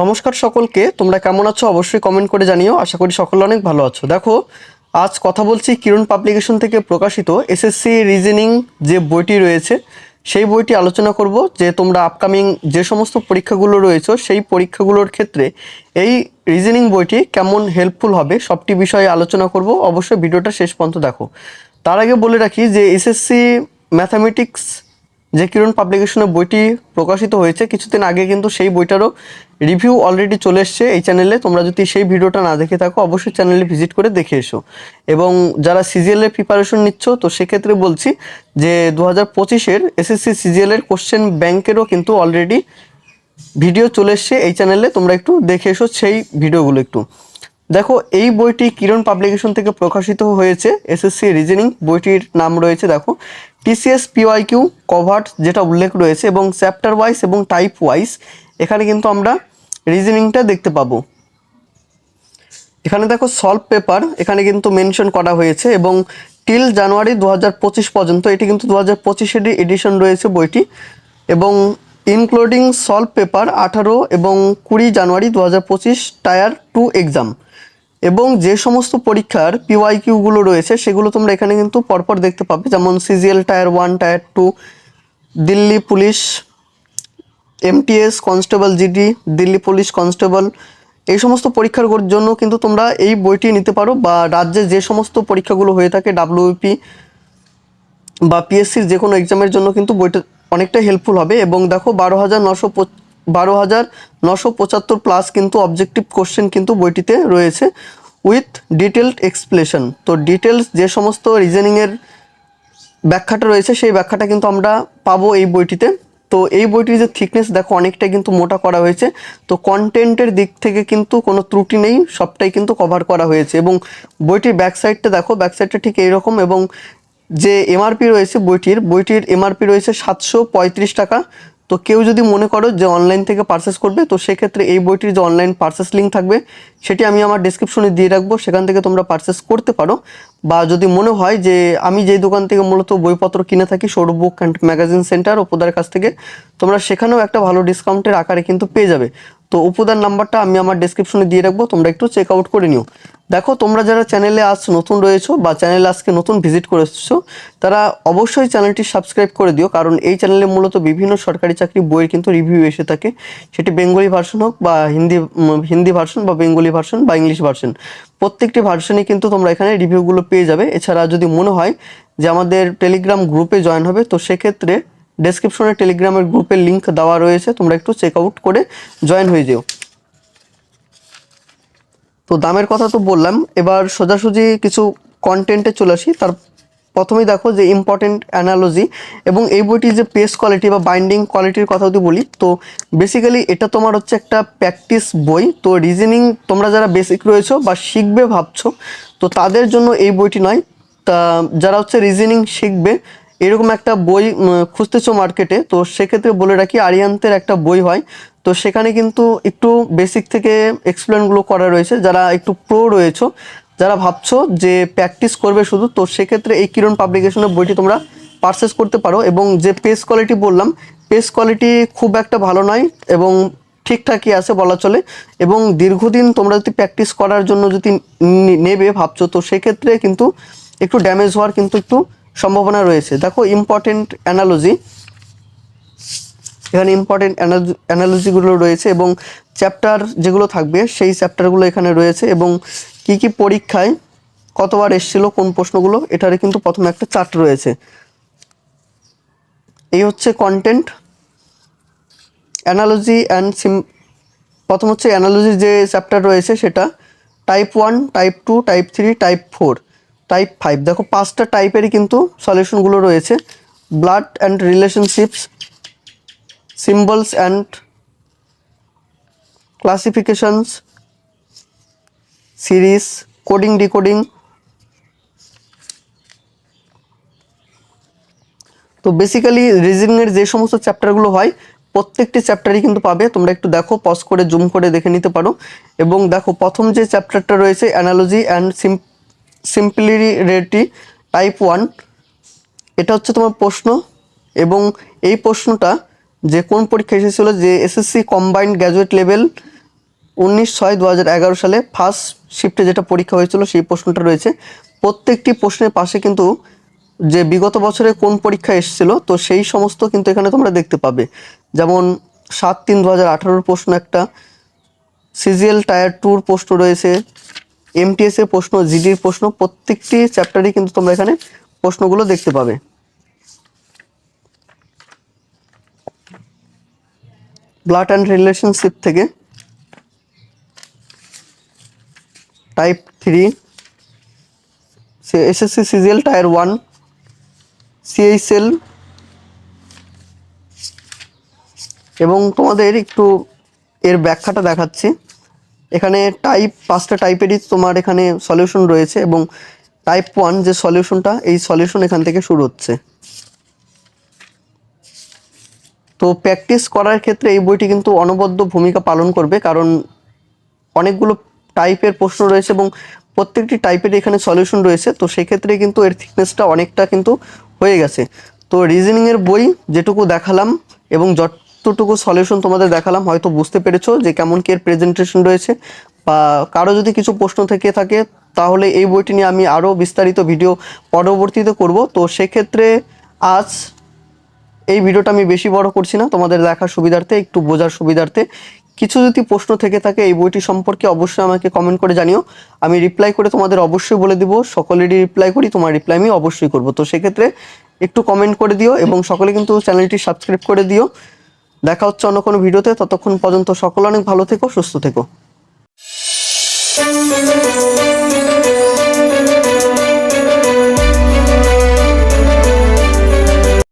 নমস্কার সকলকে, তোমরা কেমন আছো অবশ্যই কমেন্ট করে জানিও, আশা করি সকলে অনেক ভালো আছো। দেখো, আজ কথা বলছি কিরণ পাবলিকেশন থেকে প্রকাশিত এসএসসি রিজনিং যে বইটি রয়েছে, সেই বইটি আলোচনা করব যে তোমরা আপকামিং যে সমস্ত পরীক্ষাগুলো রয়েছে, সেই পরীক্ষাগুলোর ক্ষেত্রে এই রিজনিং বইটি কেমন হেল্পফুল হবে সবটি বিষয়ে আলোচনা করব। অবশ্যই ভিডিওটা শেষ পর্যন্ত দেখো। তার আগে বলে রাখি যে এসএসসি ম্যাথামেটিক্স যে কিরণ পাবলিকেশনের বইটি প্রকাশিত হয়েছে, কিছুদিন আগে কিন্তু সেই বইটারও রিভিউ অলরেডি চলে এসছে এই চ্যানেলে তোমরা যদি সেই ভিডিওটা না দেখে থাকো, অবশ্যই চ্যানেলে ভিজিট করে দেখে এসো। এবং যারা সিজিএল এর প্রিপারেশন নিচ্ছ, তো সেক্ষেত্রে বলছি যে দু হাজার পঁচিশের এসএসসি সিজিএল এর কোশ্চেন ব্যাংকেরও কিন্তু অলরেডি ভিডিও চলে এসছে এই চ্যানেলে তোমরা একটু দেখে এসো সেই ভিডিওগুলো একটু। দেখো, এই বইটি কিরণ পাবলিকেশন থেকে প্রকাশিত হয়েছে। এসএসসি রিজনিং বইটির নাম রয়েছে, দেখো। টিসিএস পিওয়াই কিউ কভার্ট যেটা উল্লেখ রয়েছে, এবং চ্যাপ্টার ওয়াইজ এবং টাইপ ওয়াইজ এখানে কিন্তু আমরা রিজনিংটা দেখতে পাবো। এখানে দেখো, সলভ পেপার এখানে কিন্তু মেনশন করা হয়েছে, এবং টিল জানুয়ারি দু হাজার পঁচিশ পর্যন্ত এটি কিন্তু দু হাজার পঁচিশেরই এডিশন রয়েছে বইটি, এবং ইনক্লুডিং সলভ পেপার আঠারো এবং কুড়ি জানুয়ারি দু হাজার পঁচিশ টায়ার টু এক্সাম। এবং যে সমস্ত পরীক্ষার পিওয়াই কিউগুলো রয়েছে, সেগুলো তোমরা এখানে কিন্তু পরপর দেখতে পাবে। যেমন CGL tier one tier two Delhi police MTS constable GD Delhi police constable এই সমস্ত পরীক্ষার জন্য কিন্তু তোমরা এই বইটি নিতে পারো বা রাজ্যে যে সমস্ত পরীক্ষাগুলো হয়ে থাকে ডাব্লিউপি বা পিএসসির যে কোনো এক্সামের জন্য কিন্তু বইটা অনেকটা হেল্পফুল হবে। এবং দেখো, বারো হাজার নশো বারো হাজার নশো পঁচাত্তর প্লাস কিন্তু অবজেক্টিভ কোশ্চেন কিন্তু বইটিতে রয়েছে উইথ ডিটেলড এক্সপ্লেশন তো ডিটেলস যে সমস্ত রিজনিংয়ের ব্যাখ্যাটা রয়েছে সেই ব্যাখ্যাটা কিন্তু আমরা পাবো এই বইটিতে। তো এই বইটির যে থিকনেস দেখো অনেকটাই কিন্তু মোটা করা হয়েছে। তো কন্টেন্টের দিক থেকে কিন্তু কোনো ত্রুটি নেই, সবটাই কিন্তু কভার করা হয়েছে এবং বইটির ব্যাক সাইডটা দেখো ব্যাক সাইডটা ঠিক এইরকম এবং যে এমআরপি রয়েছে বইটির বইটির এমআরপি রয়েছে সাতশো পঁয়ত্রিশ টাকা। তো কেউ যদি মনে করো যে অনলাইন থেকে পারচেস করবে, তো সেক্ষেত্রে এই বইটির যে অনলাইন পারচেস লিঙ্ক থাকবে, সেটি আমি আমার ডিসক্রিপশনে দিয়ে রাখব। সেখান থেকে তোমরা পারচেস করতে পারো। বা যদি মনে হয় যে আমি যেই দোকান থেকে মূলত বইপত্র কিনে থাকি Sourav book and magazine centre ওপোদার কাছ থেকে, তোমরা সেখানেও একটা ভালো ডিসকাউন্টের আকারে কিন্তু পেয়ে যাবে। তো উপদার নাম্বারটা আমি আমার ডিসক্রিপশনে দিয়ে রাখব, তোমরা একটু চেক আউট করে নিও। দেখো, তোমরা যারা চ্যানেলে আজ নতুন রয়েছো বা চ্যানেলে আজকে নতুন ভিজিট করে এসছো, তারা অবশ্যই চ্যানেলটি সাবস্ক্রাইব করে দিও, কারণ এই চ্যানেলে মূলত বিভিন্ন সরকারি চাকরি বইয়ের কিন্তু রিভিউ এসে থাকে। সেটি বেঙ্গলি ভার্সন হোক বা হিন্দি হিন্দি ভার্সন বা বেঙ্গলি ভার্সন বা ইংলিশ ভার্সন প্রত্যেকটি ভার্সনই কিন্তু তোমরা এখানে রিভিউগুলো পেয়ে যাবে। এছাড়া যদি মনে হয় যে আমাদের টেলিগ্রাম গ্রুপে জয়েন হবে, তো সেক্ষেত্রে ডেসক্রিপশনে টেলিগ্রামের গ্রুপের লিঙ্ক দেওয়া রয়েছে, তোমরা একটু চেক আউট করে জয়েন হয়ে যেও। তো দামের কথা তো বললাম, এবার সোজাসুজি কিছু কন্টেন্টে চলে আসি। তার প্রথমেই দেখো যে ইম্পর্টেন্ট অ্যানালজি এবং এই বইটির যে পেস কোয়ালিটি বা বাইন্ডিং কোয়ালিটির কথা যদি বলি, তো বেসিক্যালি এটা তোমার হচ্ছে একটা প্র্যাকটিস বই। তো রিজনিং তোমরা যারা বেসিক রয়েছো বা শিখবে ভাবছ, তো তাদের জন্য এই বইটি নয়। তা যারা হচ্ছে রিজনিং শিখবে এরকম একটা বই খুঁজতেছো মার্কেটে তো সেক্ষেত্রে বলে রাখি আরিয়ান্তের একটা বই হয়। তো সেখানে কিন্তু একটু বেসিক থেকে এক্সপ্লেনগুলো করা রয়েছে। যারা একটু প্রো রয়েছো, যারা ভাবছ যে প্র্যাকটিস করবে শুধু, তো সেক্ষেত্রে এই কিরণ পাবলিকেশনের বইটি তোমরা পারচেস করতে পারো। এবং যে পেজ কোয়ালিটি বললাম পেজ কোয়ালিটি খুব একটা ভালো নয় এবং ঠিকঠাকই আছে বলা চলে। এবং দীর্ঘদিন তোমরা যদি প্র্যাকটিস করার জন্য যদি নেবে, ভাবছ, তো সেক্ষেত্রে কিন্তু একটু ড্যামেজ হওয়ার কিন্তু একটু সম্ভাবনা রয়েছে। দেখো ইম্পর্টেন্ট অ্যানালজি এখানে ইম্পর্টেন্ট অ্যানালজিগুলো রয়েছে এবং চ্যাপ্টার যেগুলো থাকবে, সেই চ্যাপ্টারগুলো এখানে রয়েছে এবং কি কি পরীক্ষায় কতবার এসেছিল, কোন প্রশ্নগুলো, এটারে কিন্তু প্রথমে একটা চার্ট রয়েছে। এই হচ্ছে কন্টেন্ট অ্যানালজি অ্যান্ড সিম প্রথম হচ্ছে অ্যানালজির যে চ্যাপ্টার রয়েছে সেটা type one type two type three type four type five দেখো পাঁচটা টাইপেরই কিন্তু সলিউশনগুলো রয়েছে। Blood and relationships symbols and classifications, series, coding, decoding তো বেসিক্যালি রিজনিংয়ের যে সমস্ত চ্যাপ্টারগুলো হয়, প্রত্যেকটি চ্যাপ্টারই কিন্তু পাবে। তোমরা একটু দেখো পজ করে জুম করে দেখে নিতে পারো। এবং দেখো, প্রথম যে চ্যাপ্টারটা রয়েছে analogy and similarity type one এটা হচ্ছে তোমার প্রশ্ন। এবং এই প্রশ্নটা যে কোন পরীক্ষা এসেছিল, যে এসএসসি কম্বাইন্ড গ্র্যাজুয়েট লেভেল উনিশ ছয় দু এগারো সালে ফার্স্ট শিফটে যেটা পরীক্ষা হয়েছিল, সেই প্রশ্নটা রয়েছে। প্রত্যেকটি প্রশ্নের পাশে কিন্তু যে বিগত বছরে কোন পরীক্ষা এসেছিল, তো সেই সমস্ত কিন্তু এখানে তোমরা দেখতে পাবে। যেমন সাত তিন দু হাজার প্রশ্ন একটা, সিজিএল টায়ার টুর প্রশ্ন রয়েছে এমটিএস এর প্রশ্ন জিডির প্রশ্ন, প্রত্যেকটি চ্যাপ্টারই কিন্তু তোমরা এখানে প্রশ্নগুলো দেখতে পাবে। ব্লাড অ্যান্ড রিলেশনশিপ থেকে type three SSC CGL tier one CHL এবং তোমাদের একটু এর ব্যাখ্যাটা দেখাচ্ছি। এখানে টাইপ পাঁচটা টাইপেরই তোমার এখানে সলিউশন রয়েছে এবং টাইপ ওয়ান যে সলিউশনটা এই সলিউশন এখান থেকে শুরু হচ্ছে। তো প্র্যাকটিস করার ক্ষেত্রে এই বইটি কিন্তু অনবদ্য ভূমিকা পালন করবে কারণ অনেকগুলো টাইপের প্রশ্ন রয়েছে এবং প্রত্যেকটি টাইপের এখানে সলিউশন রয়েছে। তো সেক্ষেত্রে কিন্তু এর থিকনেসটা অনেকটা কিন্তু হয়ে গেছে। তো রিজনিংয়ের বই যেটুকু দেখালাম এবং যতটুকু সলিউশন তোমাদের দেখালাম, হয়তো বুঝতে পেরেছ যে কেমন কি এর প্রেজেন্টেশন রয়েছে। বা কারও যদি কিছু প্রশ্ন থেকে থাকে, তাহলে এই বইটি নিয়ে আমি আরও বিস্তারিত ভিডিও পরবর্তীতে করব। তো সেক্ষেত্রে আজ এই ভিডিওটা আমি বেশি বড় করছি না, তোমাদের দেখার সুবিধার্থে, একটু বোঝার সুবিধার্থে। কিছু যদি প্রশ্ন থেকে থাকে এই বইটি সম্পর্কে অবশ্যই আমাকে কমেন্ট করে জানিও। আমি রিপ্লাই করে তোমাদের অবশ্যই বলে দিব, সকলেরই রিপ্লাই করি, তোমার রিপ্লাই আমি অবশ্যই করব। তো সেক্ষেত্রে একটু কমেন্ট করে দিও এবং সকলে কিন্তু চ্যানেলটি সাবস্ক্রাইব করে দিও। দেখা হচ্ছে অন্য কোনো ভিডিওতে। ততক্ষণ পর্যন্ত সকল অনেক ভালো থেকো সুস্থ থেকো।